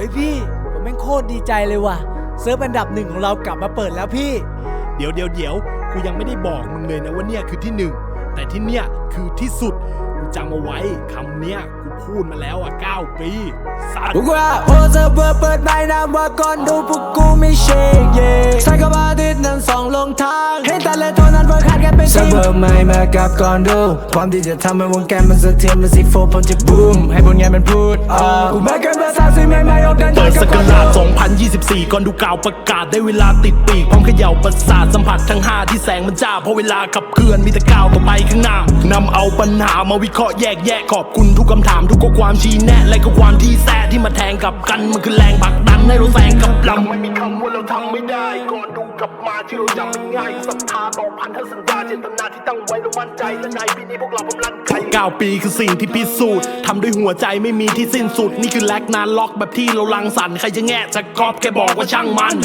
ฮ้ยพี่ ผมแม่งโคตรดีใจเลยว่ะ เซิร์ฟอันดับหนึ่งของเรากลับมาเปิดแล้วพี่ เดี๋ยวเดี๋ยวเดี๋ยวกูยังไม่ได้บอกมึงเลยนะว่าเนี่ยคือที่หนึ่งแต่ที่เนี่ยคือที่สุดมึงจำเอาไว้คำเนี้ย พูดมาแล้วอะ 9 ปีสัตว์พวกว่าโอเซอร์เบอร์เปิดใบนามว่าก่อนดูพวกกูไม่เชกเย่ใส่กับอาทิตย์นั้นสองลงทางเห็นแต่ละตัวนั้นเพิ่งขาดกันเป็นเซิร์ฟเวอร์ใหม่มากับก่อนดูพร้อมที่จะทำให้วงการมันสะเทือนมันสิโฟผมจะบูมให้ผลงานมันพูดออกกูมาเกินภาษาสิ่งใหม่ๆออกเดินเปิทางดกัสบกก่อนราชดู2024 ก่อนดูกล่าวประกาศได้เวลาติดปีกพร้อมเขย่าประสาทสัมผัสทั้ง5ที่แสงมันจ้าเพราะเวลาขับเคลื่อนมีแต่ก้าวต่อไปข้างหน้านำเอาปัญหามาวิเคราะห์แยกแยะขอบคุณทุกคำถามทุกข้อความชี้แนะและก็ความที่แท้ที่มาแทงกับกันมันคือแรงผลักดันให้เราแซงกับลำไม่มีคำว่าเราทำไม่ได้ก่อนดูกลับมาที่เราจำมันง่ายศรัทธาต่อพันธสัญญาเจตนาที่ตั้งไว้เรามั่นใจและในปีนี้พวกเราพร้อมลั่นไกเก้าปีคือสิ่งที่พิสูจน์ทำด้วยหัวใจไม่มีที่สิ้นสุดนี่คือแลกนานล็อกแบบที่เราลังสรรค์ใครจะแง่จะกอบแค่บอกว่าช่างมัน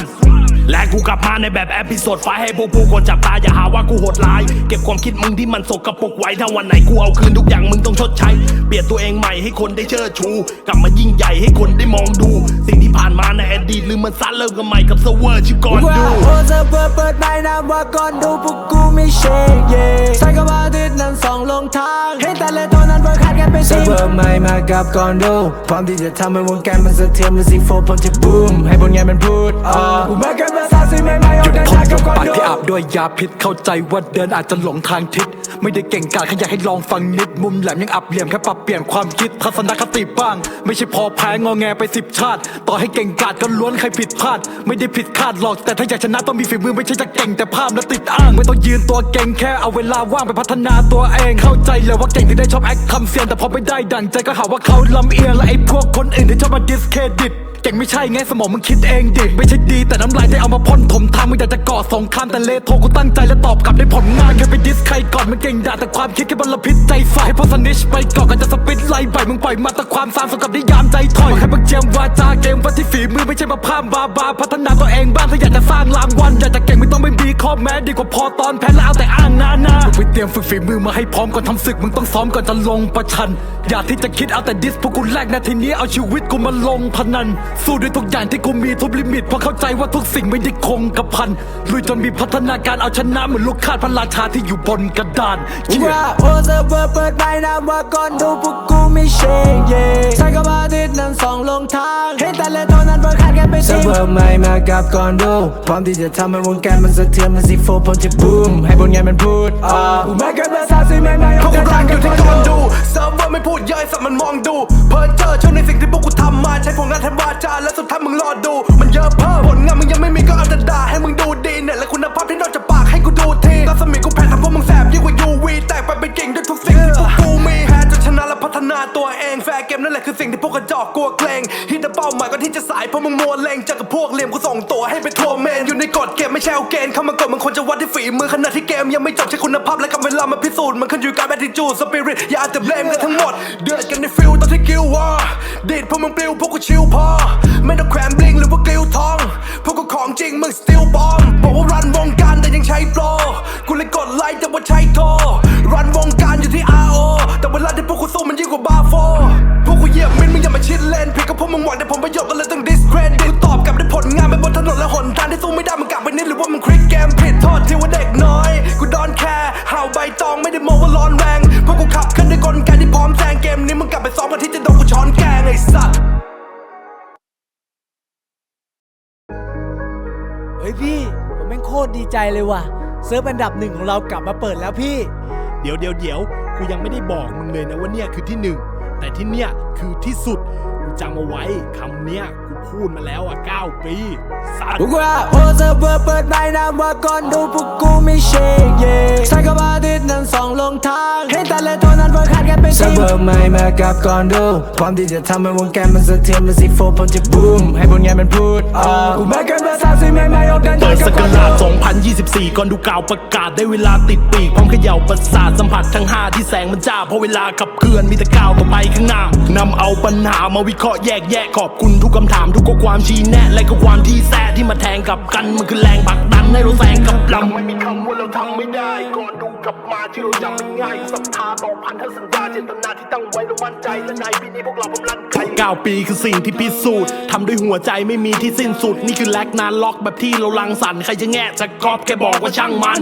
และกูกลับมาในแบบแอพิโซดไฟล์ให้พวกผู้คนจับตาอย่าหาว่ากูโหดร้าย เก็บความคิดมึงที่มันสกปรกไว้ถ้าวันไหนกูเอาคืนทุกอย่างมึงต้องชดใช้ เปลี่ยนตัวเองใหม่ให้คนได้เชิดชู กลับมายิ่งใหญ่ให้คนได้มองดู สิ่งที่ผ่านมาในอดีตลืมมันซะเริ่มกันใหม่กับเซอร์เวอร์ชื่อก่อนว่าดูโอเซอร์เบอร์เปิดใบนามว่าก่อนดูพวกกูไม่เชกเย่ใส่กับอาทิตย์นั้นสองลงทางเห็นแต่ละตัวนั้นเพิ่งขาดกันเป็นเซิร์ฟสิ่งเวอร์ใหม่มากับก่อนดูพร้อมที่จะทำให้วงการมันสะเทือนมันสิโฟผมจะบูมให้ผลงานมันพูดออกกูมาเกินภาษาสิ่งใหม่ๆออกหยุดเดินพ่ทานงกับกับก่อนปากที่อาบด้วยยาพิษเข้าใจว่าเดินอาจจะหลงทางทิศไม่ได้เก่งกาจแค่อยากให้ลองฟังนิด มุมแหลมยังอับเหลี่ยมแค่ปรับเปลี่ยนความคิดทัศนคติบ้าง ไม่ใช่พอแพ้งอแงไปสิบชาติ ต่อให้เก่งกาจก็ล้วนใครผิดพลาด ไม่ได้ผิดคาดหรอก แต่ถ้าอยากชนะต้องมีฝีมือไม่ใช่จะเก่งแต่ภาพและติดอ้าง ไม่ต้องยืนตัวเก่งแค่เอาเวลาว่างไปพัฒนาตัวเอง เข้าใจเลยว่าเก่งที่ได้ชอบแอคทำเสียงแต่พอไม่ได้ดังใจก็หาว่าเขาลำเอียงและไอ้พวกคนอื่นที่ชอบมาดิสเครดิต เก่งไม่ใช่ไงสมองมึงคิดเองดิไม่ใช่ดีแต่น้ำลายได้เอามาพ่นถมทางมึงอยากจะก่อสงครามแต่เลโทกูตั้งใจและตอบกลับได้ผลงานแค่ไปดิสใครก่อนมันเก่งด่าแต่ความคิดแค่บรรพิษใจฝ่ายพอสนิชไปก่อนกันจะสปิดไล่ใบมึงปล่อยมาแต่ความสามสกับนิยามใจถอยบอกให้มึงเจียมวาจาเกมวัดที่ฝีมือไม่ใช่มาพร่ำบาบาพัฒนาตัวเองบ้างถ้าอยากจะสร้างรางวัลอยากจะเก่งไม่ต้องไม่มีข้อแม้ดีกว่าพอตอนแพ้แล้วเอาแต่อ้างนานาไปเตรียมฝึกฝีมือมาให้พร้อมก่อนทำศึกมึงต้องซ้อมก่อนจะลงประชัน อย่าที่จะคิดเอาแต่ดิสพวกกูแลกนาทีนี้เอาชีวิตกูมาลงพนันสู้ด้วยทุกอย่างที่กูมีทุบลิมิตเพราะเข้าใจว่าทุกสิ่งไม่ได้คงกระพันลุยจนมีพัฒนาการเอาชนะเหมือนลูกคาดพระราชาที่อยู่บนกระดาน Yeah ว่าโอเซอร์เบอร์เปิดใบนามว่าก่อนดูพวกกูไม่เชกเย่ใส่กับอาทิตย์นั้นสองลงทางเห็นแต่ละตัวนั้นเพิ่งขาดกันเป็นเซิร์สิ่ฟงเวอร์ใหม่มากับก่อนดูพร้อมที่จะทำให้วงการมันสะเทือนมันสิโฟผมจะบูมให้ผลงานมันพูดออกกูมาเกินภาษาสิ่งใหม่ๆอพอวกกเดิกูนรัทางนอกับยู่ก่ที่อนก่อนดูดูเซิร์ฟเวอร์ไม่พูดเย้อยสัตว์มันมองดูเพ้อเจอเชื่อในสิ่งที่พวกกูทำมาใช้ผลงานแทนวาจาแล้วสุดท้ายมึงรอดู มันเยอะเพิ่มผลงานมึงยังไม่มีก็เอาแต่ด่าให้มึงดูดีเนี่ยและคุณภาพที่นอกจากปากให้กูดูทีรัศมีกูแพงทำพวกมึงแสบยิ่งกว่า UV แตกไปเป็นกิ่งด้วยทุกสิ่งที่พวกกูมี พัฒนาตัวเองแฟร์เกมนั่นแหละคือสิ่งที่พวกกระจอกกลัวเกรงฮิตเป้าหมายก็ที่จะสายเพราะมึงมัวเลงจอกับพวกเหลี่ยมกูส่งตัวให้ไปทัวร์เมนอยู่ในกฎเกมไม่ใช่เอาเกณฑ์เข้ามากดมันควรจะวัดที่ฝีมือขณะที่เกมยังไม่จบใช้คุณภาพและกับเวลามาพิสูจน์มันขึ้นอยู่กับ attitude spirit อย่าเอาแต่เบลมกันทั้งหมด เดือดกันในฟิลตอนที่กิลวอร์ดีดพวกมึงปลิวพวกกูชิลพอไม่ต้องแขวนบลิงหรือว่ากิลทองพวกกูของจริงมึง still bomb บอกว่ารันวงการแต่ยังใช้โปรกูเลยกดไลค์แต่ว่าใช้โทรรันวงการอยู่ที่ RO แต่เวลาที่พวกกูสู้มันยิ่งกว่าบาโฟพวกกูเหยียบมินมึงอย่ามาชิดเลนผิดกับพวกมึงหวังแต่ผมประโยชน์ก็เลยต้อง discredit กูตอบกลับด้วยผลงานไปบนถนนและหนทางที่สู้ไม่ได้มึงกลับไปนิดหรือว่ามึงคลิกเกมผิดโทษที่ว่าเด็กน้อยกูดอนแคร์ห่าวใบตองไม่ได้มองว่าร้อนแรงพวกกูขับขึ้นด้วยกลไกที่พร้อมแซงเกมนี้มึงกลับไปซ้อมกันที่จะโดนกูช้อนแกงไอ้สัตว์เฮ้ยพี่ผมแม่งโคตรดีใจเลยว่ะเซิร์ฟอันดับหนึ่งของเรากลับมาเปิดแล้วพี่ เดี๋ยวเดี๋ยวเดี๋ยว กูยังไม่ได้บอกมึงเลยนะว่าเนี่ยคือที่หนึ่งแต่ที่เนี่ยคือที่สุดมึงจำเอาไว้คำเนี้ย พูดมาแล้วอะ 9 ปีสัตว์พวกว่าโอเซอร์เบอร์เปิดใบนามว่าก่อนดูพวกกูไม่เชกเย่ใส่กับอาทิตย์นั้นสองลงทางเห็นแต่ละตัวนั้นเพิ่งขาดกันเป็นเซิร์สิ่ฟงเวอร์ใหม่มากับก่อนดูพร้อมที่จะทำให้วงการมันสะเทือนมันสิโฟผมจะบูมให้ผลงานมันพูดออกกูมาเกินภาษาสิ่งใหม่ๆออกเดินเปิทางดกัสบกก่อนราชดู2024 ก่อนดูกล่าวประกาศได้เวลาติดปีกพร้อมเขย่าประสาทสัมผัสทั้ง 5 ที่แสงมันจ้าเพราะเวลาขับเคลื่อนมีแต่ก้าวต่อไปข้างหน้านำเอาปัญหามาวิวิเคราะห์แยกแยะขอบคุณทุกคำถามทุกข้อความชี้แนะและก็ความที่แท้ที่มาแทงกับกันมันคือแรงผลักดันให้เราแซงกับลำไม่มีคำว่าเราทำไม่ได้ก่อนดูกลับมาที่เราจำมันง่ายศรัทธาต่อพันธสัญญาเจตนาที่ตั้งไว้เรามั่นใจและในปีนี้พวกเราพร้อมรันไกเก้าปีคือสิ่งที่พิสูจน์ทำด้วยหัวใจไม่มีที่สิ้นสุดนี่คือแลกนานล็อกแบบที่เราลังสรรค์ใครจะแง่จะกอบแค่บอกว่าช่างมัน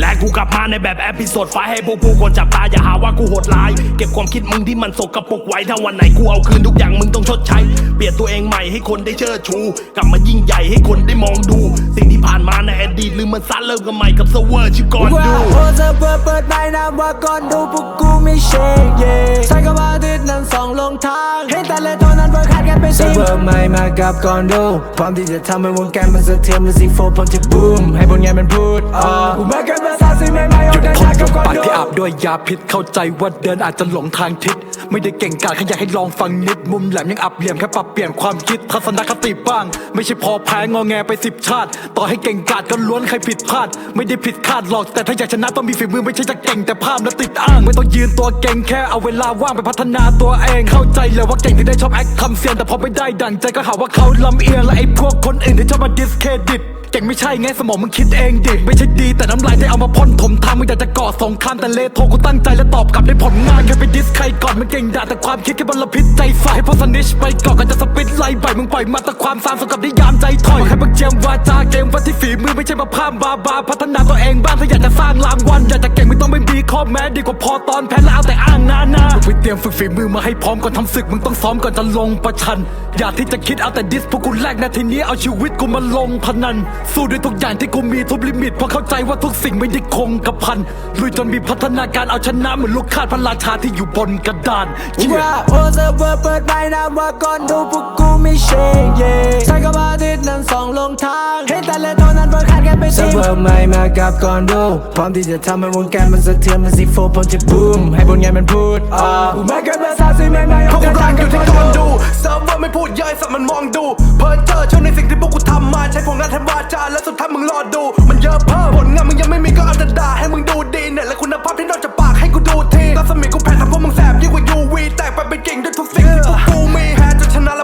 และกูกลับมาในแบบแอพิโซดไฟล์ให้พวกผู้คนจับตาอย่าหาว่ากูโหดร้าย เก็บความคิดมึงที่มันสกปรกไว้ถ้าวันไหนกูเอาคืนทุกอย่างมึงต้องชดใช้ เปลี่ยนตัวเองใหม่ให้คนได้เชิดชู กลับมายิ่งใหญ่ให้คนได้มองดู สิ่งที่ผ่านมาในอดีตลืมมันซะเริ่มกันใหม่กับเซอร์เวอร์ชื่อก่อนว่าดูโอเซอร์เปิดเปิดในนามว่าก่อนดูพวกกูไม่เชคเย่ใช้คำว่าทิศนั้นสองลงทางเห็นแต่ละตัวนั้นเพิ่งขาดกันเป็นเซิสิ่ร์งฟเวอร์ใหม่มากับก่อนดูพร้อมที่จะทำให้วงการมันสะเทือนมันซีโฟพร้อมจะบูมให้ผลงานมันพูดออกกูมากันภาษาสิ่งใหยุดพ่นงกับกับปากดูที่อาบด้วยยาพิษเข้าใจว่าเดินอาจจะหลงทางทิศ ไม่ได้เก่งกาจแค่อยากให้ลองฟังนิด มุมแหลมยังอับเหลี่ยมแค่ปรับเปลี่ยนความคิดทัศนคติบ้าง ไม่ใช่พอแพ้งอแงไปสิบชาติ ต่อให้เก่งกาจก็ล้วนใครผิดพลาด ไม่ได้ผิดคาดหรอกแต่ถ้าอยากชนะต้องมีฝีมือไม่ใช่จะเก่งแต่ภาพและติดอ้าง ไม่ต้องยืนตัวเก่งแค่เอาเวลาว่างไปพัฒนาตัวเอง เข้าใจเลยว่าเก่งที่ได้ชอบแอคทำเสียงแต่พอไม่ได้ดังใจก็หาว่าเขาลำเอียงและไอ้พวกคนอื่นที่ชอบมาดิสเครดิต เก่งไม่ใช่ไงสมองมึงคิดเองดิไม่ใช่ดีแต่น้ำลายได้เอามาพ่นถมทางมึงอยากจะก่อสงครามแต่เลโทกูตั้งใจและตอบกลับได้ผลงานแค่ไปดิสใครก่อนมันเก่งด่าแต่ความคิดแค่บลพิษใจฝ่ายพอสนิชไปก่อนกันจะสปิดไล่ใบมึงปล่อยมาแต่ความสามสกับนิยามใจถอยบอกให้มึงเจียมวาจาเกมวัดที่ฝีมือไม่ใช่มาพร่ำบาบาพัฒนาตัวเองบ้างถ้าอยากจะสร้างรางวัลอยากจะเก่งไม่ต้องไม่มีข้อแม้ดีกว่าพอตอนแพ้แล้วเอาแต่อ้างนานาไปเตรียมฝึกฝีมือมาให้พร้อมก่อนทำศึกมึงต้องซ้อมก่อนจะลงประชัน อย่าที่จะคิดเอาแต่ดิสพวกกูแลกนาทีนี้เอาชีวิตกูมาลงพนันสู้ด้วยทุกอย่างที่กูมีทุบลิมิตเพราะเข้าใจว่าทุกสิ่งไม่ได้คงกระพันลุยจนมีพัฒนาการเอาชนะเหมือนลูกคาดพระราชาที่อยู่บนกระดาน Yeah ว่าโอเซอร์เปิดเปิดในนามว่าก่อนดูพวกกูไม่เชคเย่ใช้คำว่าทิศนั้นสองลงทางเห็นแต่ละตัวนั้นเพิ่งขาดกันเป็นเซิร์สิ่ฟงเวอร์ใหม่มากับก่อนดูพร้อมที่จะทำให้วงการมันสะเทือนมันซีโฟพร้อมจะบูมให้ผลงานมันพูดออกกูมากันภาษาสิ่งใหม่ๆอพอวกกเดิกูนรัทางนอกับยู่ก่ที่อนก่อนดูดูเซิร์ฟเวอร์ไม่พูดเย้อยสัตว์มันมองดูเพ้อเจอเชื่อในสิ่งที่พวกกูทำมาใช้ผลงานแทนวาจาแล้วสุดท้ายมึงรอดู มันเยอะเพิ่มผลงานมึงยังไม่มีก็เอาแต่ด่าให้มึงดูดีเนี่ยและคุณภาพที่นอกจากปากให้กูดูทีรัศมีกูแพ้ทำพวกมึงแสบยิ่งกว่า UV แตกไปเป็นกิ่งด้วยทุกสิ่งที่กู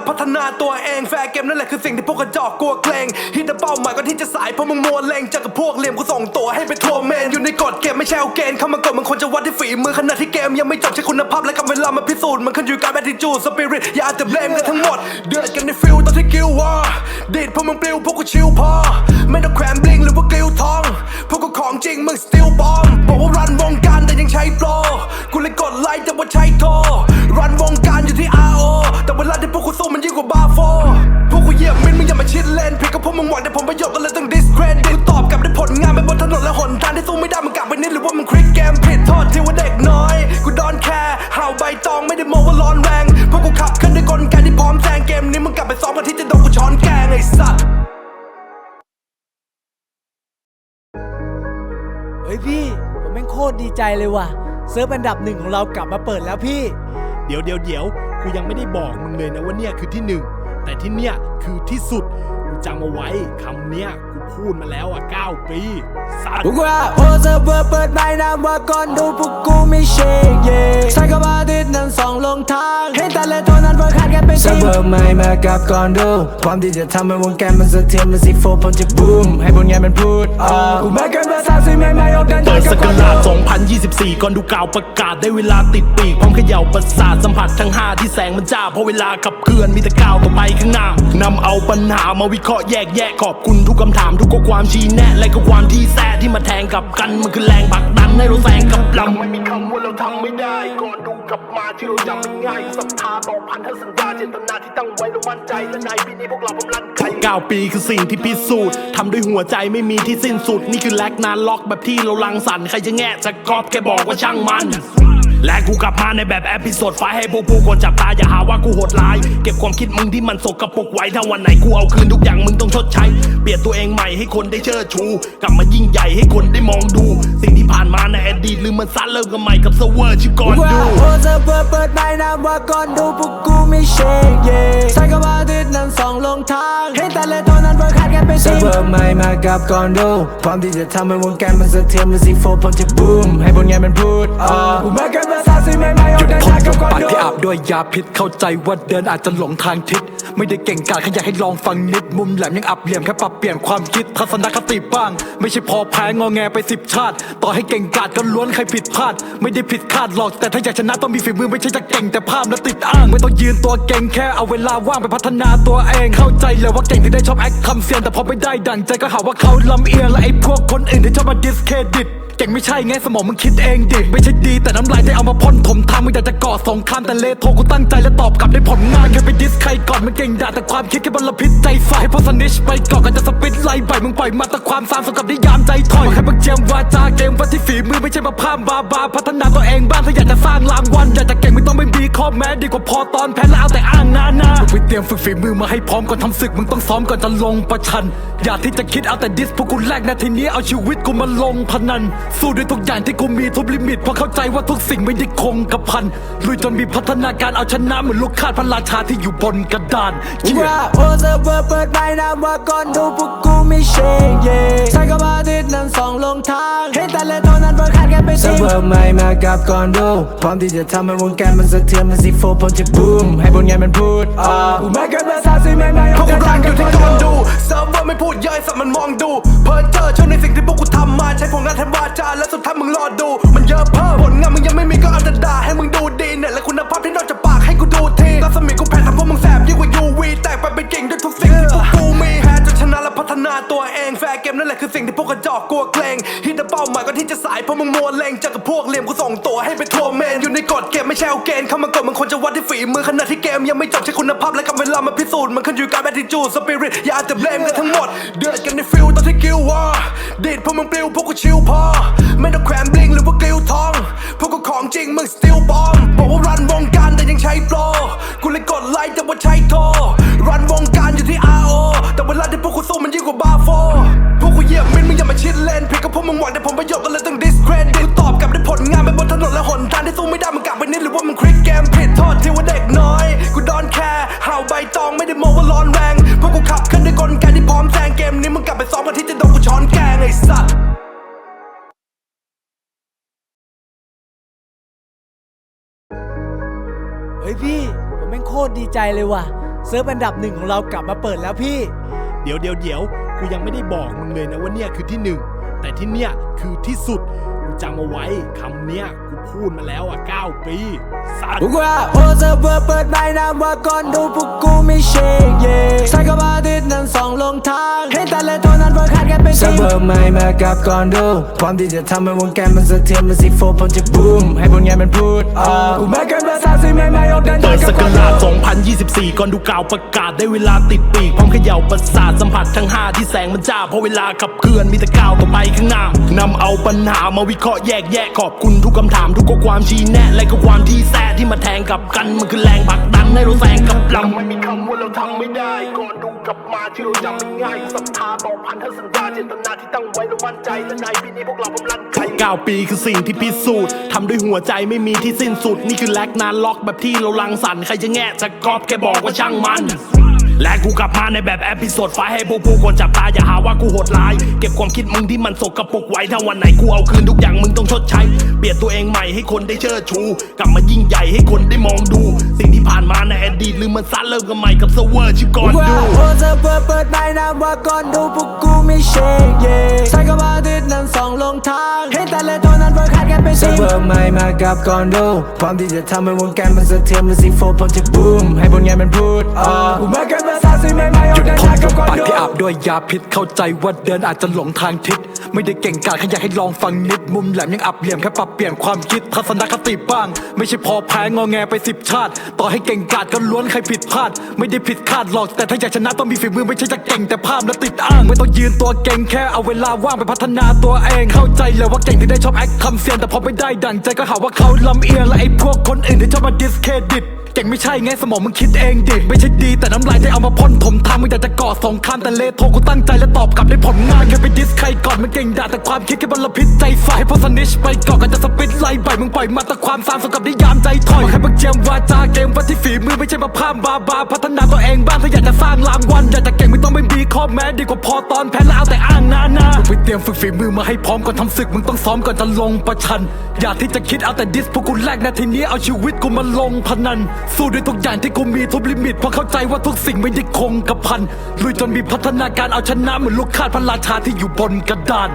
พัฒนาตัวเองแฟร์เกมนั่นแหละคือสิ่งที่พวกกระจอกกลัวเกรงฮิตเป้าหมายก็ที่จะสายเพราะมึงมัวเลงเจอกับพวกเหลี่ยมกูส่งตัวให้ไปทัวร์เมนอยู่ในกฎเกมไม่ใช่เอาเกณฑ์เข้ามากดมันควรจะวัดที่ฝีมือขณะที่เกมยังไม่จบใช้คุณภาพและกับเวลามาพิสูจน์มันขึ้นอยู่กับ attitude spirit อย่าเอาแต่เบลมกันทั้งหมด เดือดกันในฟิลตอนที่กิลวอร์ดีดพวกมึงปลิวพวกกูชิลพอไม่ต้องแขวนบลิงหรือว่ากิลทองพวกกูของจริงมึง still bomb บอกว่ารันวงการแต่ยังใช้โปรกูเลยกดไลค์แต่ว่าใช้โทรรันวงการอยู่ที่ RO แต่เวลาที่พวกกูสู้มันยิ่งกว่าบาโฟพวกกูเหยียบมินมึงอย่ามาชิดเลนผิดกับพวกมึงหวังแต่ผมประโยชน์ก็เลยต้อง discredit กูตอบกลับด้วยผลงานไปบนถนนและหนทางที่สู้ไม่ได้มึงกลับไปนิดหรือว่ามึงคลิกเกมผิดโทษที่ว่าเด็กน้อยกูดอนแคร์ห่าวใบตองไม่ได้มองว่าร้อนแรงพวกกูขับขึ้นด้วยกลไกที่พร้อมแซงเกมนี้มึงกลับไปซ้อมกันที่จะโดนกูช้อนแกงไอ้สัตว์เฮ้ยพี่ผมแม่งโคตรดีใจเลยว่ะเซิร์ฟอันดับหนึ่งของเรากลับมาเปิดแล้วพี่ เดี๋ยวเดี๋ยวเดี๋ยว กูยังไม่ได้บอกมึงเลยนะว่าเนี่ยคือที่หนึ่งแต่ที่เนี่ยคือที่สุดมึงจำเอาไว้คำเนี้ย พูดมาแล้วอะ 9 ปีสัตว์ว่าโอเซอร์เปิดเปิดในนามว่าก่อนดูพวกกูไม่เชคเย่ใช้คำว่าทิศนั้นสองลงทางเห็นแต่ละตัวนั้นเพิ่งขาดกันเป็นเซิร์สิ่ฟงเวอร์ใหม่มากับก่อนดูพร้อมที่จะทำให้วงการมันสะเทือนมันซีโฟพร้อมจะบูมให้ผลงานมันพูดออกกูมากันภาษาสิ่งใหม่ๆออกเดินเปิทางดกัสบกก่อนราดูช2024 ก่อนดูกล่าวประกาศได้เวลาติดปีกพร้อมเขย่าประสาทสัมผัสทั้ง5ที่แสงมันจ้าเพราะเวลาขับเคลื่อนมีแต่ก้าวต่อไปข้างหน้านำเอาปัญหามาวิเคราะห์แยกแยะขอบคุณทุกคำถามทุกข้อความชี้แนะและก็ความที่แท้ที่มาแทงกับกันมันคือแรงผลักดันให้เราแซงกับลำไม่มีคำว่าเราทำไม่ได้ก่อนดูกลับมาที่เราจำมันง่ายศรัทธาต่อพันธสัญญาเจตนาที่ตั้งไว้เรามั่นใจและในปีนี้พวกเราพร้อมรันไกเก้าปีคือสิ่งที่พิสูจน์ทำด้วยหัวใจไม่มีที่สิ้นสุดนี่คือแลกนานล็อกแบบที่เราลังสรรค์ใครจะแง่จะกอบแค่บอกว่าช่างมัน และกูกลับมาในแบบแอพิโซดไฟล์ให้พวกผู้คนจับตาอย่าหาว่ากูโหดร้าย เก็บความคิดมึงที่มันสกปรกไว้ถ้าวันไหนกูเอาคืนทุกอย่างมึงต้องชดใช้ เปลี่ยนตัวเองใหม่ให้คนได้เชิดชู กลับมายิ่งใหญ่ให้คนได้มองดู สิ่งที่ผ่านมาในอดีตลืมมันซะเริ่มกันใหม่กับเซอร์เวอร์ชื่อก่อนว่าดูโอเซอร์เปิดเปิดในนามว่าก่อนดูพวกกูไม่เชคเย่ใช้คำว่าทิศนั้นสองลงทางเห็นแต่ละตัวนั้นเพิ่งขาดกันไปเซิสิร์ฟเวอร์ใหม่มากับก่อนดูพร้อมที่จะทำให้วงการมันสะเทือนมันซีโฟผมจะบูมให้พวกเนี้ยมันพูดออกกูมากันภาษาซีไม่ไม่หเอายุดพ่ชานกับก่อนปากดูที่อาบด้วยยาพิษเข้าใจว่าเดินอาจจะหลงทางทิศไม่ได้เก่งกาจแค่อยากให้ลองฟังนิด มุมแหลมยังอับเหลี่ยมแค่ปรับเปลี่ยนความคิดทัศนคติบ้าง ไม่ใช่พอแพ้งอแงไปสิบชาติ ต่อให้เก่งกาจก็ล้วนใครผิดพลาด ไม่ได้ผิดคาดหรอก แต่ถ้าอยากชนะต้องมีฝีมือไม่ใช่จะเก่งแต่ภาพและติดอ้าง ไม่ต้องยืนตัวเก่งแค่เอาเวลาว่างไปพัฒนาตัวเอง เข้าใจเลยว่าเก่งที่ได้ชอบแอคคำเสียงแต่พอไม่ได้ดังใจก็หาว่าเขาลำเอียงและไอ้พวกคนอื่นที่ชอบมาดิสเครดิต เก่งไม่ใช่ไงสมองมึงคิดเองดิ ไม่ใช่ดีแต่น้ำลายได้เอามาพ่นถมทางมึงอยากจะก่อสงครามแต่เลโทกูตั้งใจและตอบกลับได้ผลงานแค่ไปดิสใครก่อนมันเก่งด่าแต่ความคิดแค่บลพิษใจฝ่ายพอสนิชไปก่อนกันจะสปิดไล่ใบมึงปล่อยมาแต่ความสามสกับนิยามใจถอยบอกให้มึงเจียมวาจาเกมวัดที่ฝีมือไม่ใช่มาพร่ำบาบาพัฒนาตัวเองบ้างถ้าอยากจะสร้างรางวัลอยากจะเก่งไม่ต้องไม่มีข้อแม้ดีกว่าพอตอนแพ้แล้วเอาแต่อ้างนานาไปเตรียมฝึกฝีมือมาให้พร้อมก่อนทำศึกมึงต้องซ้อมก่อนจะลงประชัน อย่าที่จะคิดเอาแต่ดิสพวกกูแลกนาทีนี้เอาชีวิตกูมาลงพนันสู้ด้วยทุกอย่างที่กูมีทุบลิมิตเพราะเข้าใจว่าทุกสิ่งไม่ได้คงกระพันลุยจนมีพัฒนาการเอาชนะเหมือนลูกคาดพระราชาที่อยู่บนกระดาน Yeah ว่าโอเซอร์เวอร์เปิดใบหน้าว่าก่อนดูพวกกูไม่เชงเย่ใส่กับอาทิตย์นั้นสองลงทางเห็นแต่ละตัวนั้นเพิ่งขาดกันไปเซิสิร์ฟเวอร์ใหม่มากับก่อนดูพร้อมที่จะทำให้วงการมันสะเทือนมันซีโฟผมจะบูมให้พวกเนี้ยมันพูดออกกูมากันภาษาซีไม่ไม่พเอาวกแต่กูชารันอกับยู่ก่ที่อนก่อนดูดูเซิร์ฟเวอร์ไม่พูดเยอะไอ้สัตว์มันมองดูเพอเจอเชื่อในสิ่งที่พวกกูทำมาใช้ผลงานแทนวาจาแล้วสุดท้ายมึงรอดู มันเยอะเพิ่มผลงานมึงยังไม่มีก็เอาแต่ด่าให้มึงดูดีเนี่ยและคุณภาพที่นอกจากปากให้กูดูทีรัศมีกูแพ้ทำพวกมึงแสบยิ่งกว่า UV แตกไปเป็นกิ่งด้วยทุกสิ่ง พัฒนาตัวเองแฟร์เกมนั่นแหละคือสิ่งที่พวกกระจอกกลัวเกรงฮิตเป้าหมายก็ที่จะสายเพราะมึงมัวเลงเจอกับพวกเหลี่ยมกูส่งตัวให้ไปทัวร์เมนอยู่ในกฎเกมไม่ใช่เอาเกณฑ์เข้ามากดมันควรจะวัดที่ฝีมือขณะที่เกมยังไม่จบใช้คุณภาพและกับเวลามาพิสูจน์มันขึ้นอยู่กับ attitude spirit อย่าเอาแต่เบลมกันทั้งหมด เดือดกันในฟิลตอนที่กิลวอร์ดีดพวกมึงปลิวพวกกูชิลพอไม่ต้องแขวนบลิงหรือว่ากิลทองพวกกูของจริงมึง still bomb บอกว่ารันวงการแต่ยังใช้โปรกูเลยกดไลค์แต่ว่าใช้โทรรันวงการอยู่ที่ RO แต่เวลาที่พวกกูสู้มันยิ่งกว่าบาโฟพวกกูเหยียบมินมึงอย่ามาชิดเลนผิดกับพวกมึงหวังแต่ผมประโยชน์ก็เลยต้อง discredit กูตอบกลับด้วยผลงานไปบนถนนและหนทางที่สู้ไม่ได้มึงกลับไปนิดหรือว่ามึงคลิกเกมผิดโทษที่ว่าเด็กน้อยกูดอนแคร์ห่าวใบตองไม่ได้มองว่าร้อนแรงพวกกูขับขึ้นด้วยกลไกที่พร้อมแซงเกมนี้มึงกลับไปซ้อมกันที่จะโดนกูช้อนแกงไอ้สัตว์เฮ้ยพี่ผมแม่งโคตรดีใจเลยว่ะ เซิร์ฟอันดับหนึ่งของเรากลับมาเปิดแล้วพี่ เดี๋ยวเดี๋ยวเดี๋ยวกูยังไม่ได้บอกมึงเลยนะว่าเนี่ยคือที่หนึ่งแต่ที่เนี่ยคือที่สุดกูจำเอาไว้คำเนี้ยกูพูดมาแล้วอะ9ปี สัตว์ว่าโอเซอร์เวอร์เปิดใบหน้าว่าก่อนดูพวกกูไม่เชงเย่ใส่กับอาทิตย์นั้นสองลงทางเห็นแต่ละตัวนั้นเพิ่งขาดกันไปเซิสิร์ฟเวอร์ใหม่มากับก่อนดูพร้อมที่จะทำให้วงการมันสะเทือนมันซีโฟผมจะบูมให้พวกเนี้ยมันพูดออกกูมากันภาษาซีไม่ไม่เอาแต่ชาเปิดกับสก่กอนราชดู2024 ก่อนดูกล่าวประกาศได้เวลาติดปีกพร้อมเขย่าประสาทสัมผัสทั้ง 5 ที่แสงมันจ้าเพราะเวลาขับเคลื่อนมีแต่ก้าวต่อไปข้างหน้านำเอาปัญหามาวิเคราะห์แยกแยะขอบคุณทุกคำถามทุกข้อความชี้แนะและก็ความที่แท้ที่มาแทงกับกันมันคือแรงผลักดันให้เราแซงกับลำไม่มีคำว่าเราทำไม่ได้ก่อนดูกลับมาที่เราจำไม่ง่ายศรัทธาต่อพันธสัญญาเจตนาที่ตั้งไว้เรามั่นใจและในปีนี้พวกเรากำลังใจเก้าปีคือสิ่งที่พิสูจน์ทำด้วยหัวใจไม่มีที่สิ้นสุด นี่คือแลกนานล็อกแบบที่เราลังสรรค์ใครจะแง่จะกอบแค่บอกว่าช่างมันและกูกลับมาในแบบแอพิโซดไฟล์ให้พวกผู้คนจับตาอย่าหาว่ากูโหดร้าย เก็บความคิดมึงที่มันสกปรกไว้ถ้าวันไหนกูเอาคืนทุกอย่างมึงต้องชดใช้เปลี่ยนตัวเองใหม่ให้คนได้เชิดชู กลับมายิ่งใหญ่ให้คนได้มองดู สิ่งที่ผ่านมาในอดีตลืมมันซะเริ่มกันใหม่กับเซอร์เวอร์ชื่อก่อนว่าดูโอเซอร์เวอร์เปิดใบหน้าว่าก่อนดูพวกกูไม่เชงเย่ใส่กับอาทิตย์นั้นสองลงทางเห็นแต่ละตัวนั้นเพิ่งขาดกันไปเซิสิร์ฟเวอร์ใหม่มากับก่อนดูพร้อมที่จะทำให้วงการมันสะเทือนมันซีโฟผมจะบูมให้พวกเนี้ยมันพูดออกกูมากันภาษาซีไม่ไม่เอาหยุดแต่พ่ชานกับก่อนปากดูที่อาบด้วยยาพิษเข้าใจว่าเดินอาจจะหลงทางทิศ ไม่ได้เก่งกาจแค่อยากให้ลองฟังนิดมุมแหลมยังอับเหลี่ยมแค่ปรับเปลี่ยนความคิดทัศนคติบ้าง ไม่ใช่พอแพ้งอแงไปสิบชาติ ต่อให้เก่งกาจก็ล้วนใครผิดพลาด ไม่ได้ผิดคาดหรอกแต่ถ้าอยากชนะต้องมีฝีมือไม่ใช่จะเก่งแต่ภาพและติดอ้าง ไม่ต้องยืนตัวเก่งแค่เอาเวลาว่างไปพัฒนาตัวเอง เข้าใจเลยว่าเก่งที่ได้ชอบแอคคำเสียนแต่พอไม่ได้ดังใจก็หาว่าเขาลำเอียงและไอ้พวกคนอื่นที่ชอบมาดิสเครดิต เก่งไม่ใช่ไงสมองมึงคิดเองดิไม่ใช่ดีแต่น้ำลายที่เอามาพ่นถมทางมึงอยากจะก่อสงครามแต่เลโทกูตั้งใจและตอบกลับได้ผลงานแค่ไปดิสใครก่อนมึงเก่งด่าแต่ความคิดแค่บลพิษใจฝ่ายพราะสนิชไปก่อนกันจะสปิดไล่ใบมึงปล่อยมาแต่ความสามสกับนิยามใจถอยแค่มึงเจียมวาจาเกมวัดที่ฝีมือไม่ใช่มาพามบาบาพัฒนาตัวเองบ้างถ้าอยากจะสร้างรางวัลอยากจะเก่งไม่ต้องไม่มีข้อแม้ดีกว่าพอตอนแพ้แล้วเอาแต่อ้างนานามึงไปเตรียมฝึกฝีมือมาให้พร้อมก่อนทำศึกมึงต้องซ้อมก่อนจะลงประชัน อยากที่จะคิดเอาแต่ดิสพวกกูแลกนาทีนี้เอาชีวิตกูมาลงพนันสู้ด้วยทุกอย่างที่กูมีทุบลิมิตเพราะเข้าใจว่าทุกสิ่งไม่ได้คงกระพันลุยจนมีพัฒนาการเอาชนะเหมือนลูกคาดพระราชาที่อยู่บนกระดาน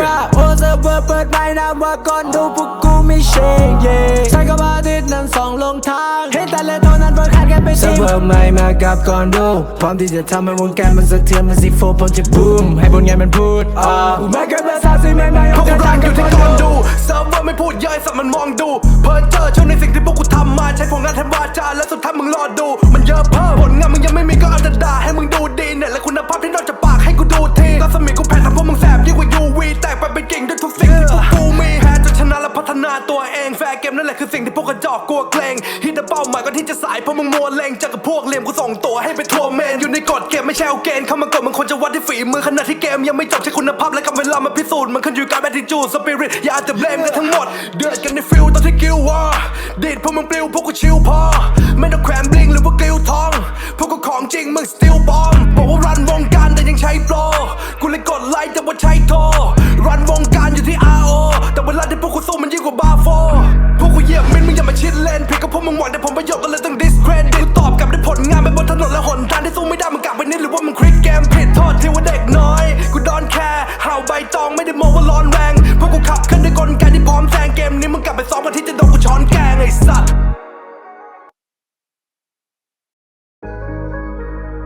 ว่าโอเซอร์เวอร์เปิดไม้น้ำว่าก่อนดูพวกกูไม่เชงเย่ใช้กับอาทิตย์นั้นสองลงทางเห็นแต่ละตัวนั้นเปิดขาดกันไปเซิสิร์ฟเวอร์ใหม่มากับก่อนดูพร้อมที่จะทำให้วงการมันสะเทือนมันสิโฟพร้อมจะบูมให้ผลงานมันพูดออกกูไม่เคยภาษาสิ่งใหม่ๆพวกเดิกูนรัทางงอกับยู่ก่ที่อนก่อนดู ไม่พูดย่อยสัตว์มันมองดู เพอเจอเชื่อในสิ่งที่พวกกูทำมา ใช้ผลงานแทนวาจาและสุดท้ายมึงรอดู มันเยอะเพิ่มผลงานมึงยังไม่มีก็เอาแต่ด่าให้มึงดูดีเนี่ยและคุณภาพที่นอกจากปากให้กูดูทีรัศมีกูแผ่ทำพวกมึงแสบยิ่งกว่า UV แตกไปเป็นกิ่งด้วยทุกสิ่งที่พวกกูมี และพัฒนาตัวเอง แฟร์เกมนั่นแหละคือสิ่งที่พวกกระจอกกลัวเกรงฮิตแต่เป้าหมายก็ที่จะสายเพราะมึงมัวเลงเจอกับพวกเหลี่ยมกูส่งตัวให้ไปทัวร์เมนอยู่ในกฎเกมไม่ใช่เอาเกณฑ์เข้ามากดมึงควรจะวัดที่ฝีมือขณะที่เกมยังไม่จบใช้คุณภาพและกำเวลามาพิสูจน์มันขึ้นอยู่กับแอทิจูดสปิริตอย่าจะเบลมกันทั้งหมด เดือดกันในฟิลตอนที่กิลวอร์ดีดพวกมึงปลิวพวกกูชิลพอไม่ต้องแครมบลิงหรือว่ากลิวทองพวกกูของจริงมึงสติลบอมบอกว่ารันวงการแต่ยังใช้โปรกูเลยกดไลค์แต่ว่าใช้โทรรันวงการ ยิ่งกว่าบาโฟพวกกูเหยียบมินมึงอย่ามาชิดเลนผิดกับพวกมึงหวังแต่ผมประโยชน์ก็เลยต้องดิสเครดิตตอบกลับด้วยผลงานไปบนถนนและหนทางที่สู้ไม่ได้มึงกลับไปนิดหรือว่ามึงคลิกเกมผิดโทษที่ว่าเด็กน้อยกูดอนแคร์ห่าวใบตองไม่ได้มองว่าร้อนแรงพวกกูขับขึ้นด้วยกลไกที่พร้อมแซงเกมนี้มึงกลับไปซ้อมกันที่จะโดนกูช้อนแกงไอ้สัตว์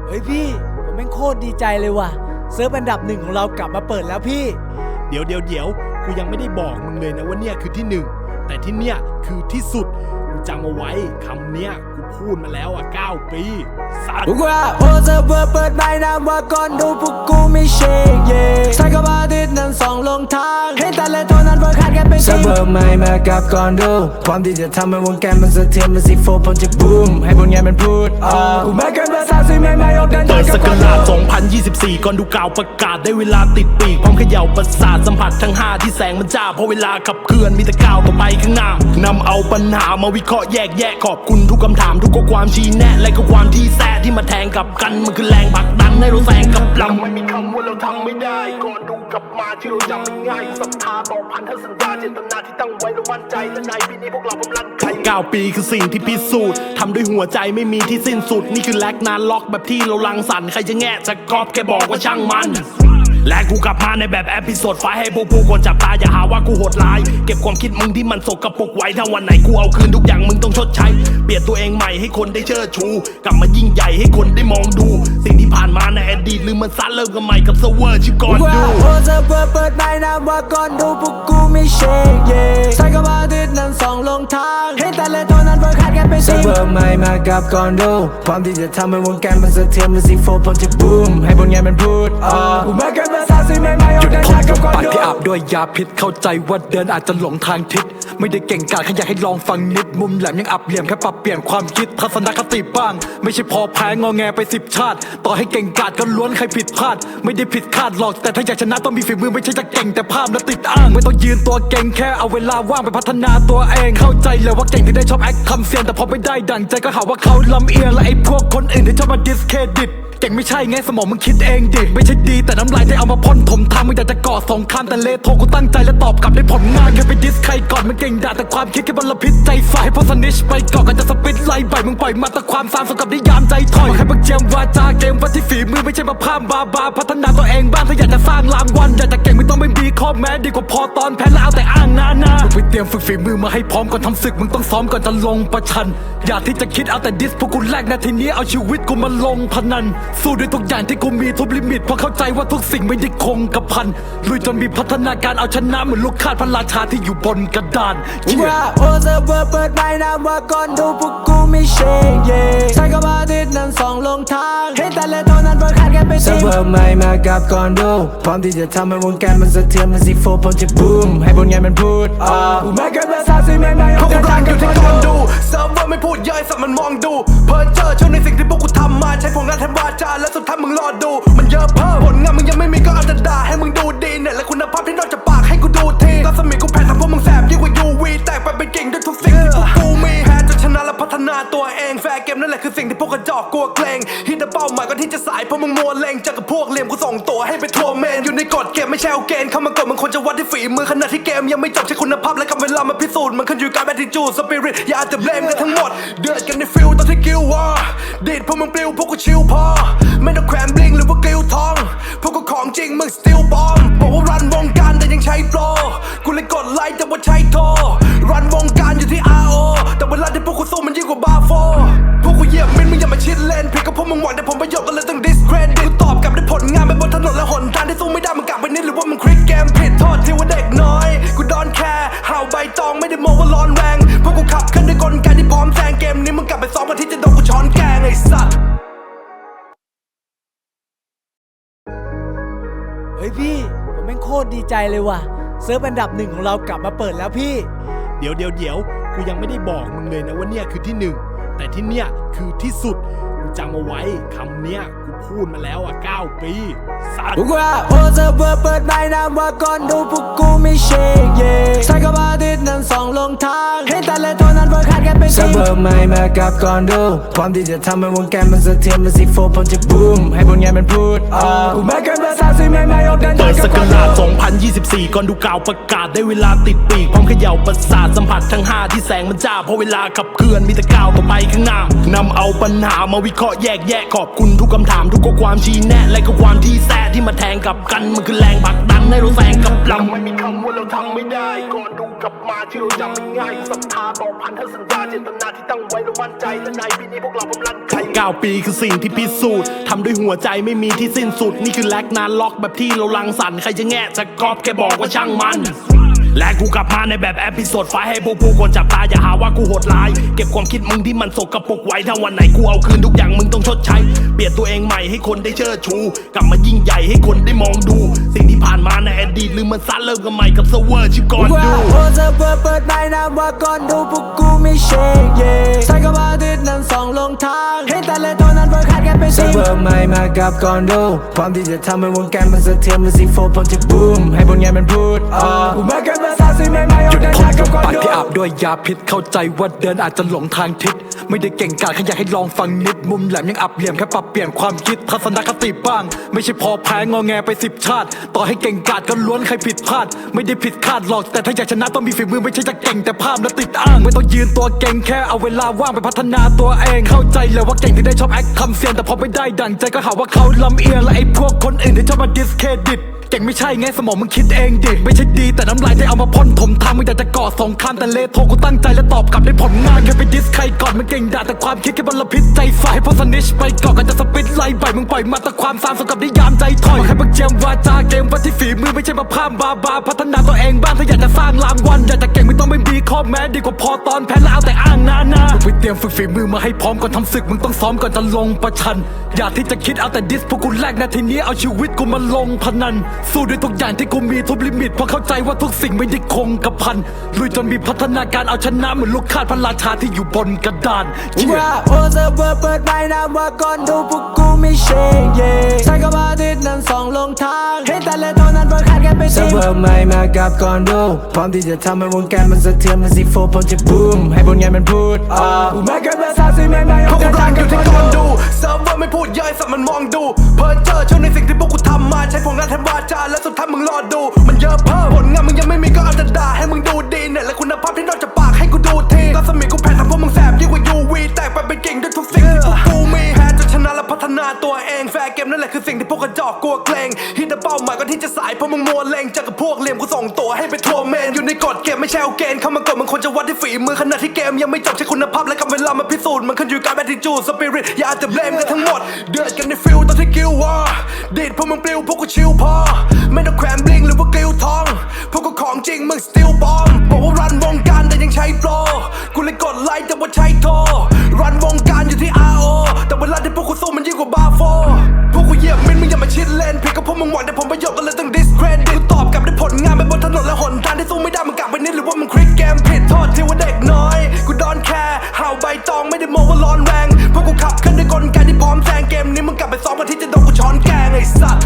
เฮ้ยพี่ผมแม่งโคตรดีใจเลยว่ะเซิร์ฟอันดับหนึ่งของเรากลับมาเปิดแล้วพี่ เดี๋ยวเดี๋ยวเดี๋ยว กูยังไม่ได้บอกมึงเลยนะว่าเนี่ยคือที่หนึ่งแต่ที่เนี่ยคือที่สุดกูจำเอาไว้คำเนี้ยกูพูดมาแล้วอะ9ปี สัตว์ว่าโอเซอร์เวอร์เปิดไม้น้ำว่าก่อนดูพวกกูไม่เชงเย่ใช้กับอาทิตย์นั้นสองลงทางเห็นแต่ละตัวนั้นเปิดขาดกันไปเซิสิร์ฟเวอร์ใหม่มากับก่อนดูพร้อมที่จะทำให้วงการมันสะเทือนมันสิโฟพร้อมจะบูมให้ผลงานมันพูดออกกูไม่เคยภาษาสิ่งใหม่ๆเดินเปิทางดกัสบกก่อนราชดู2024 ก่อนดูกล่าวประกาศได้เวลาติดปีกพร้อมเขย่าประสาทสัมผัสทั้ง 5 ที่แสงมันจ้าเพราะเวลาขับเคลื่อนมีแต่ก้าวต่อไปข้างหน้านำเอาปัญหามาวิเคราะห์แยกแยะขอบคุณทุกคำถามทุกข้อความชี้แนะและก็ความที่แแต่ที่มาแทงกับกันมันคือแรงผลักดันให้เราแซงกับลำไม่มีคำว่าเราทำไม่ได้ก่อนดูกลับมาที่เราจำมันง่ายศรัทธาต่อพันธสัญญาเจตนาที่ตั้งไว้เรามั่นใจและในปีนี้พวกเรากำลังใจเก้าปีคือสิ่งที่พิสูจน์ทำด้วยหัวใจไม่มีที่สิ้นสุด นี่คือแลกนานล็อกแบบที่เราลังสรรใครจะแง่จะกอบแค่บอกว่าช่างมัน และกูกลับมาในแบบแอพิโซดไฟให้พวกผู้คนจับตาอย่าหาว่ากูโหดร้าย เก็บความคิดมึงที่มันสกปรกไว้ถ้าวันไหนกูเอาคืนทุกอย่างมึงต้องชดใช้ เปลี่ยนตัวเองใหม่ให้คนได้เชิดชู กลับมายิ่งใหญ่ให้คนได้มองดู สิ่งที่ผ่านมาในอดีตลืมมันซะเริ่มกันใหม่กับเซอร์เวอร์ชื่อก่อนว่าดูโอเซอร์เวอร์เปิดไม้น้ำว่าก่อนดูพวกกูไม่เชเย่ใช้กับาทิตย์นั้นสองลงทางเห็นแต่ละตัวนั้นเปิดขาดกันไปเซิสิเวอร์ใหม่มากับก่อนดูพร้อมที่จะทำให้วงการมันสะเทือนมันสิโฟพร้อมจะบูมให้ผลงานมันพูดออกกูมาษาสิ่งใหม่ๆหยุดพ่ทานงกักับบก่อนปากดูที่อาบด้วยยาพิษเข้าใจว่าเดินอาจจะหลงทางทิศ ไม่ได้เก่งกาจแค่อยากให้ลองฟังนิดมุมแหลมยังอับเหลี่ยมแค่ปรับเปลี่ยนความคิดทัศนคติบ้าง ไม่ใช่พอแพ้งอแงไปสิบชาติ ต่อให้เก่งกาจก็ล้วนใครผิดพลาด ไม่ได้ผิดคาดหรอกแต่ถ้าอยากชนะต้องมีฝีมือไม่ใช่จะเก่งแต่ภาพและติดอ้าง ไม่ต้องยืนตัวเก่งแค่เอาเวลาว่างไปพัฒนาตัวเอง เข้าใจเลยว่าเก่งที่ได้ชอบแอคคำเสียงแต่พอไม่ได้ดังใจก็หาว่าเขาลำเอียงและไอ้พวกคนอื่นที่ชอบมาดิสเครดิต ก่งไม่ใช่ไงสมองมึงคิดเองดิไม่ใช่ดีแต่น้ำลายที่เอามาพ่นถมทางมึงอยากจะก่อสงครามแต่เลโทกูตั้งใจและตอบกลับได้ผลงานแค่ไปดิสใครก่อนมึงเก่งด่าแต่ความคิดแค่บลพิษใจฝ่ายพราะสนิชไปก่อนกันจะสปิดไล่ใบมึงปล่อยมาแต่ความสามสกับนิยามใจถอยแค่มึงเจียมวาจาเกมวัดที่ฝีมือไม่ใช่มาพามบาบาพัฒนาตัวเองบ้างถ้าอยากจะสร้างรางวัลอยากจะเก่งไม่ต้องไม่มีข้อแม้ดีกว่าพอตอนแพ้แล้วเอาแต่อ้างนานามึงไปเตรียมฝึกฝีมือมาให้พร้อมก่อนทำศึกมึงต้องซ้อมก่อนจะลงประชัน อยากที่จะคิดเอาแต่ดิสพวกกูแลกนาทีนี้เอาชีวิตกูมาลงพนันสู้ด้วยทุกอย่างที่กูมีทุบลิมิตเพราะเข้าใจว่าทุกสิ่งไม่ได้คงกระพันลุยจนมีพัฒนาการเอาชนะเหมือนลูกคาดพระราชาที่อยู่บนกระดานว่าโอเซอร์เวอร์เปิดไม้น้ำว่าก่อนดูพวกกูไม่เชงเย่ใช้กับอาทิตย์นั้นสองลงทางเห็นแต่ละตัวนั้นเปิดขาดแค่เป็นเซิทีร์ฟมเวอร์ใหม่มากับก่อนดูพร้อมที่จะทำให้วงการมันสะเทือนมันสิโฟผมจะบูมให้ผลงานมันพูดออกกูไม่เกินภาษาสิ่งใหม่ๆพวกเดิกูนรัทางงอกับยู่คที่นคนดูดูเซิร์ฟเวอร์ไม่พูดเยอะไอ้สัตว์มันมองดูเพอเจอเชื่อในสิ่งที่พวกกูทำมาใช้ผลงานแทนวาจาแล้วสุดท้ายมึงรอดู มันเยอะเพิ่มผลงานมึงยังไม่มีก็เอาแต่ด่าให้มึงดูดีเนี่ยและคุณภาพที่นอกจากปากให้กูดูทีรัศมีกูแผ่ทำพวกมึงแสบยิ่งกว่า UV แตกไปเป็นกิ่งด้วยทุกสิ่งที่พวกกูมี และพัฒนาตัวเอง แฟร์เกมนั่นแหละคือสิ่งที่พวกกระจอกกลัวเกรงฮิตแต่เป้าหมายก็ที่จะสายเพราะมึงมัวเลงเจอกับพวกเหลี่ยมกูส่งตัวให้ไปทัวร์เมนอยู่ในกฎเกมไม่ใช่เอาเกณฑ์เข้ามากดมึงควรจะวัดที่ฝีมือขณะที่เกมยังไม่จบใช้คุณภาพและกำเวลามาพิสูจน์มันขึ้นอยู่กับแอทิจูดสปิริตอย่าจะเบลมกันทั้งหมด เดือดกันในฟิลตอนที่กิลวอร์ดีดพวกมึงปลิวพวกกูชิลพอไม่ต้องแขวนบลิงหรือว่ากิลทองพวกกูของจริงมึงสติลบอมบอกว่ารันวงการแต่ยังใช้โปรกูเลยกดไลค์แต่ว่าใช้โทรรันวง มันยิ่งกว่าบาโฟพวกกูเหยียบมินมึงอย่ามาชิดเลนผิดกับพวกมึงหวังแต่ผมประโยชน์ก็เลยต้อง discredit กูตอบกลับด้วยผลงานไปบนถนนและหนทางที่สู้ไม่ได้มึงกลับไปนิดหรือว่ามึงคลิกเกมผิดโทษที่ว่าเด็กน้อย กูดอนแคร์ห่าวใบตองไม่ได้มองว่าร้อนแรงพวกกูขับขึ้นด้วยกลไกที่พร้อมแซงเกมนี้มึงกลับไปซ้อมกันที่จะโดนกูช้อนแกงไอ้สัตว์เฮ้ยพี่ ผมแม่งโคตรดีใจเลยว่ะ เซิร์ฟอันดับหนึ่งของเรากลับมาเปิดแล้วพี่ เดี๋ยวเดี๋ยวเดี๋ยวกูยังไม่ได้บอกมึงเลยนะว่าเนี่ยคือที่หนึ่ง แต่ที่เนี่ยคือที่สุดจำเอาไว้คำเนี้ย พูดมาแล้วอะ 9 ปีสัตว์พวกเราโอเซอร์เบอร์เปิดใบนามว่าก่อนดูพวกกูไม่เชคเย่ใส่กับอาทิตย์นั้นสองลงทางเห็นแต่ละตัวนั้นเปิดขาดแค่เป็นเซิทีร์ฟมเวอร์ใหม่มากับก่อนดูพร้อมที่จะทำให้วงการมันสะเทือนมันสิโฟผมจะบูมให้ผลงานมันพูดออกกูไม่เกินภาษาสิ่งใหม่ๆเดินเปิทางดกัสบคกนราดูช2024 ก่อนดูกล่าวประกาศได้เวลาติดปีกพร้อมเขย่าประสาทสัมผัสทั้ง 5 ที่แสงมันจ้า เพราะเวลาขับเคลื่อนมีแต่ก้าวต่อไปข้างหน้านำเอาปัญหามาวิเคราะห์แยกแยะขอบคุณทุกคำถามทุกข้อความชี้แนะและก็ความที่แท้ที่มาแทงกับกัน มันคือแรงผลักดันให้เราแซงกับลำไม่มีคำว่าเราทำไม่ได้ก่อนดูกลับมาที่เราจำไม่ง่ายศรัทธาต่อพันธสัญญาเจตนาที่ตั้งไว้เรามั่นใจและในปีนี้พวกเรากำลังใจเก้าปีคือสิ่งที่พิสูจน์ทำด้วยหัวใจไม่มีที่สิ้นสุด นี่คือแลกนานล็อกแบบที่เราลังสรรค์ใครจะแง่จะกอบแค่บอกว่าช่างมัน และกูกลับมาในแบบแอพิโซดไฟให้พวกผู้คนจับตาอย่าหาว่ากูโหดร้าย เก็บความคิดมึงที่มันสกปรกไว้ถ้าวันไหนกูเอาคืนทุกอย่างมึงต้องชดใช้ เปลี่ยนตัวเองใหม่ให้คนได้เชิดชู กลับมายิ่งใหญ่ให้คนได้มองดู สิ่งที่ผ่านมาในอดีตลืมมันซะเริ่มกันใหม่กับเซอร์เวอร์ชื่อก่อนดูเราโอเซเบอร์เปิดใบนาว่าก่อนดูพวกกูไม่เชคเย่ใส่กับาทิตย์นั้นสองลงทางเห็นแต่ละตัวนั้นเปิดขาดแค่เป็นเซิทีร์ฟมเวอร์ใหม่มากับก่อนดูพร้อมที่จะทำให้วงการมันสะเทือนมันสิโฟผมจะบูมให้ผลงานมันพูดออกกูไม่เกินหม่ๆหยุดพ่นกับปากที่อาบด้วยยาพิษเข้าใจว่าเดินอาจจะหลงทางทิศ ไม่ได้เก่งกาจแค่อยากให้ลองฟังนิด มุมแหลมยังอับเหลี่ยมแค่ปรับเปลี่ยนความคิดทัศนคติบ้าง ไม่ใช่พอแพ้งอแงไปสิบชาติ ต่อให้เก่งกาจก็ล้วนใครผิดพลาด ไม่ได้ผิดคาดหรอกแต่ถ้าอยากชนะต้องมีฝีมือไม่ใช่จะเก่งแต่ภาพและติดอ้าง ไม่ต้องยืนตัวเก่งแค่เอาเวลาว่างไปพัฒนาตัวเอง เข้าใจเลยว่าเก่งที่ได้ชอบแอคคำเสียงแต่พอไม่ได้ดั่งใจก็หาว่าเขาลำเอียงและไอ้พวกคนอื่นที่ชอบมาดิสเครดิต ก่งไม่ใช่ไงสมองมึงคิดเองดิไม่ใช่ดีแต่น้ำลายที่เอามาพ่นถมทางมึงอยากจะก่อสงครามแต่เลโทกูตั้งใจและตอบกลับได้ผลงานแค่ไปดิสใครก่อนมึงเก่งด่าแต่ความคิดแค่บลพิษใจฝ่ายพอสนิชไปก่อนกันจะสปิดไล่ใบมึงปล่อยมาแต่ความสามสกับนิยามใจถอยมาแค่บักเจียมวาจาเกมว่าที่ฝีมือไม่ใช่มาพามบาบาพัฒนาตัวเองบ้างถ้าอยากจะสร้างรางวัลอยากจะเก่งไม่ต้องไม่มีข้อแม้ดีกว่าพอตอนแพ้แล้วเอาแต่อ้างนานามึงไปเตรียมฝึกฝีมือมาให้พร้อมก่อนทำศึกมึงต้องซ้อมก่อนจะลงประชัน อยากที่จะคิดเอาแต่ดิสพวกกูแลกนาทีนี้เอาชีวิตกูมาลงพนันสู้ด้วยทุกอย่างที่กูมีทุบลิมิตเพราะเข้าใจว่าทุกสิ่งไม่ได้คงกระพันลุยจนมีพัฒนาการเอาชนะเหมือนลูกคาดพระราชาที่อยู่บนกระดานพวกเราโอเซอร์เบอร์เปิดใบนามว่าก่อนดูพวกกูไม่เชคเย่ใส่กับอาทิตย์นั้นสองลงทางเห็นแต่ละตัวนั้นเปิดขาดแค่เป็นเซิทีร์ฟมเวอร์ใหม่มากับก่อนดูพร้อมที่จะทำให้วงการมันสะเทือนมันสิโฟผมจะบูมให้ผลงานมันพูดออกกูไม่เกินภาษาสิ่งใหม่ๆพวกเดิกูนรัทางงอกับยู่คที่นคนดูดูเซิร์ฟเวอร์ไม่พูดเยอะไอ้สัตว์มันมองดูเพอเจอเชื่อในสิ่งที่พวกกูทำมาใช้ผลงานแทนวาจาและสุดท้ายมึงรอดู มันเยอะเพิ่มผลงานมึงยังไม่มีก็เอาแต่ด่าให้มึงดูดีเนี่ยและคุณภาพที่นอกจากปากให้กูดูทีรัศมีกูแผ่ทำพวกมึงแสบยิ่งกว่า UV แตกไปเป็นกิ่งด้วยทุกสิ่ง นะและพัฒนาตัวเอง แฟร์เกมนั่นแหละคือสิ่งที่พวกกระจอกกลัวเกรงฮิตแต่เป้าหมายก็ที่จะสายเพราะมึงมัวเลงเจอกับพวกเหลี่ยมกูส่งตัวให้ไปทัวร์เมนอยู่ในกฎเกมไม่ใช่เอาเกณฑ์เข้ามากดมึงควรจะวัดที่ฝีมือขณะที่เกมยังไม่จบใช้คุณภาพและกำเวลามาพิสูจน์มันขึ้นอยู่กับแอทิจูดสปิริตอย่าจะเบลมกันทั้งหมด เดือดกันในฟิลตอนที่กิลวอร์ดีดพวกมึงปลิวพวกกูชิลพอไม่ต้องแขวนบลิงหรือว่ากิลทองพวกกูของจริงมึงสติลบอมบอกว่ารันวงการแต่ยังใช้โปรกูเลยกดไลค์แต่ว่าใช้โทรรันวง for พวกกูเหยียบมินมึงอย่ามาชิดเลนผิดก็พวกมึงหวังแต่ผมประโยชน์ก็เลยต้อง discredit กูตอบกลับด้วยผลงานไปบนถนนและหนทางที่สู้ไม่ได้มึงกลับไปนิดหรือว่ามึงคลิกเกมผิดทอดที่ว่าเด็กน้อย กูดอนแคร์ห่าใบตองไม่ได้มองว่าร้อนแรงพวกกูขับขึ้นด้วยกลไกที่พร้อมแซงเกมนี้มึงกลับไปซ้อมกันที่จะโดนกูช้อนแกงไอ้สัส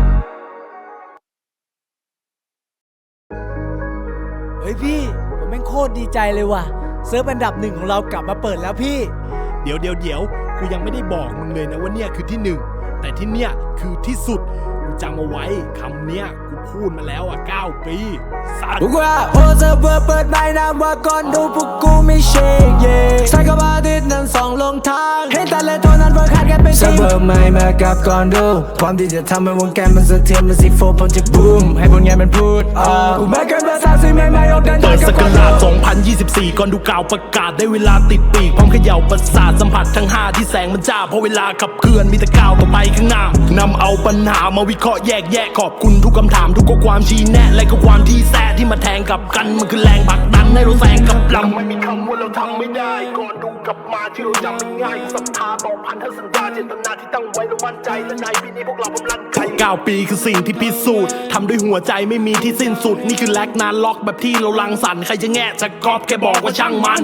เฮ้ยพี่ผมแม่งโคตรดีใจเลยว่ะเซิร์ฟอันดับหนึ่งของเรากลับมาเปิดแล้วพี่ ดี๋ยวเดี๋ยวเดี๋ยวกูยังไม่ได้บอกมึงเลยนะว่าเนี่ยคือที่หนึ่งแต่ที่เนี่ยคือที่สุดกูจำเอาไว้คำเนี้ยกูพูดมาแล้วอะ9ปีสัตว์ พวกเราโพสเซิร์เวอร์เปิดใบนามว่าก่อนดูพวกกูไม่เชคเย่ใส่กับ อาทิตย์นั้นสองลงทางเห็นแต่ละตัวนั้นเวิร์คขาดกันเป็นเซิทีร์ฟมเวอร์ใหม่มากับก่อนดูพร้อมที่จะทำให้วงการมันสะเทือนมันสิโฟผมจะบูมให้ผลงานมันพูดออกกูไม่เกินภาษาสิ่งใหม่ๆออกเดินเปิทางดกัสบกก่อนราชดู2024 ก่อนดูกล่าวประกาศได้เวลาติดปีกพร้อมเขย่าประสาทสัมผัสทั้ง 5 ที่แสงมันจ้าเพราะเวลาขับเคลื่อนมีแต่ก้าวต่อไปข้างหน้านำเอาปัญหามาวิเคราะห์แยกแยะขอบคุณทุกคำถามทุกข้อความชี้แนะและก็ความที่แท้ที่มาแทงกับกันมันคือแรงผลักดันให้เราแซงกับลำไม่มีคำว่าเราทำไม่ได้ก่อนดูกลับมาที่เราจำมันง่ายศรัทธาต่อพันธสัญญาเจตนาที่ตั้งไว้เรามั่นใจและในปีนี้พวกเรากำลังใจเก้าปีคือสิ่งที่พิสูจน์ทำด้วยหัวใจไม่มีที่สิ้นสุด นี่คือแลกนานล็อกแบบที่เราลังสรรค์ใครจะแง่จะกอบแค่บอกว่าช่างมัน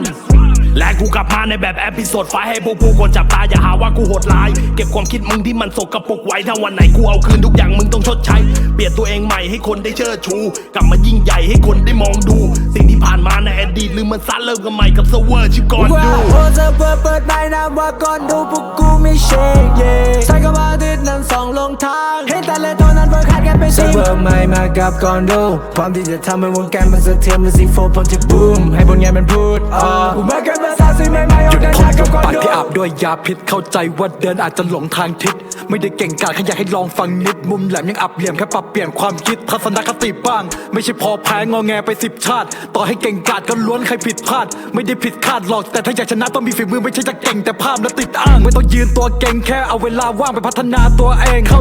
และกูกลับมาในแบบแอพิโซดไฟให้พวกผู้คนจับตาอย่าหาว่ากูโหดร้าย เก็บความคิดมึงที่มันสกปรกไว้ถ้าวันไหนกูเอาคืนทุกอย่างมึงต้องชดใช้ เปลี่ยนตัวเองใหม่ให้คนได้เชิดชู กลับมายิ่งใหญ่ให้คนได้มองดู สิ่งที่ ผ่านมาในอดีตลืมมันซะเริ่มกันใหม่กับเซอร์เวอร์ชื่อก่อนพวกดูเราโพสเซิร์ฟเวอร์เปิดใบนามว่าก่อนดูพวกกูไม่เชคเย่ใส่กับอาทิตย์นั้นสองลงทางเห็นแต่ละตัวนั้นเวิร์คขาดกันเป็นเซิทีร์ฟมเวอร์ใหม่มากับก่อนดูพร้อมที่จะทำให้วงการมันสะเทือนมันสิโฟผมจะบูมให้ผลงานมันพูดออกกูไม่เกินภาษาสิ่งใหม่ๆอหอกยุดเดินทนทางกักับบก่อนปากดูที่อาบด้วยยาพิษเข้าใจว่าเดินอาจจะหลงทางทิศ ไม่ได้เก่งกาจแค่อยากให้ลองฟังนิด มุมแหลมยังอับเหลี่ยมแค่ปรับเปลี่ยนความคิดทัศนคติบ้าง ไม่ใช่พอแพ้งอแงไปสิบชาติ ต่อให้เก่งกาจก็ล้วนใครผิดพลาด ไม่ได้ผิดคาดหรอก แต่ถ้าอยากชนะต้องมีฝีมือไม่ใช่จะเก่งแต่ภาพและติดอ้าง ไม่ต้องยืนตัวเก่งแค่เอาเวลาว่างไปพัฒนาตัวเองเข้า